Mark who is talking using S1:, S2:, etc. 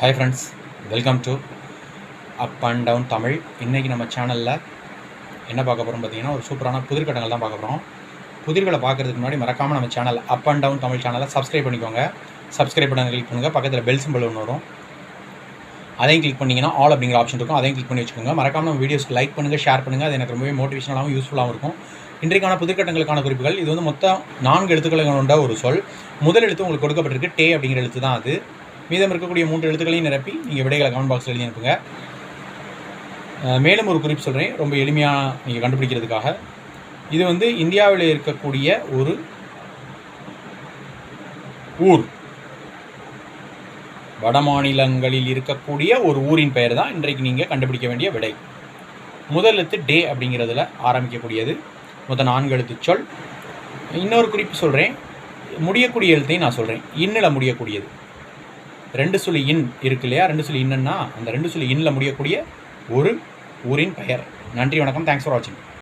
S1: Hi friends welcome to up and down Tamil. இன்றைக்கி நம்ம சேனலில் என்ன பார்க்க போகிறோம் பார்த்தீங்கன்னா ஒரு சூப்பரான புதிர்கடங்கள் தான் பார்க்க போகிறோம் புதிர்களை பார்க்குறதுக்கு முன்னாடி மறக்காமல் நம்ம channel up and down Tamil சேனலை சப்ஸ்கிரைப் பண்ணிக்கோங்க. சப்ஸ்கிரைப் பண்ண கிளிக் பண்ணுங்கள் பக்கத்தில் பெல் சிம்பிள் ஒன்று வரும். அதையும் கிளிக் பண்ணிங்கன்னா ஆல் அப்படிங்கிற ஆப்ஷன் இருக்கும். அதையும் கிளிக் பண்ணி வச்சுக்கோங்க. மறக்காமல் நம்ம வீடியோஸ்க்கு லைக் பண்ணுங்கள் ஷேர் பண்ணுங்கள் அது எனக்கு ரொம்பவே மோட்டிவேஷனலாகவும் யூஸ்ஃபுல்லாகவும் இருக்கும். இன்றைக்கான புதிர்கட்டங்களுக்கான குறிப்புகள் இது வந்து மொத்தம் நான்கு எழுத்துக்களை கொண்ட ஒரு சொல். முதல் எழுத்து உங்களுக்கு கொடுக்கப்பட்டிருக்கு டே அப்படிங்கிற எழுத்து தான் அது. மீதம் இருக்கக்கூடிய மூன்று எழுத்துக்களையும் நிரப்பி நீங்கள் விடைகளை கமெண்ட் பாக்ஸில் எழுதி அனுப்புங்க. மேலும் ஒரு குறிப்பு சொல்கிறேன் ரொம்ப எளிமையாக நீங்கள் கண்டுபிடிக்கிறதுக்காக. இது வந்து இந்தியாவில் இருக்கக்கூடிய ஒரு ஊர். வட மாநிலங்களில் இருக்கக்கூடிய ஒரு ஊரின் பெயர் தான் இன்றைக்கு நீங்கள் கண்டுபிடிக்க வேண்டிய விடை. முதல் எழுத்து டே அப்படிங்கிறதுல ஆரம்பிக்கக்கூடியது. முதல் நான்கு எழுத்து சொல். இன்னொரு குறிப்பு சொல்கிறேன் முடியக்கூடிய எழுத்தையும் நான் சொல்கிறேன் இன்னில் முடியக்கூடியது. ரெண்டு சுழி இன் இருக்கு இல்லையா? ரெண்டு சுழி இன்னன்னா அந்த ரெண்டு சுழி இன்னில் முடியக்கூடிய ஒரு ஊரின் பெயர். நன்றி வணக்கம். தேங்க்ஸ் ஃபார் வாட்சிங்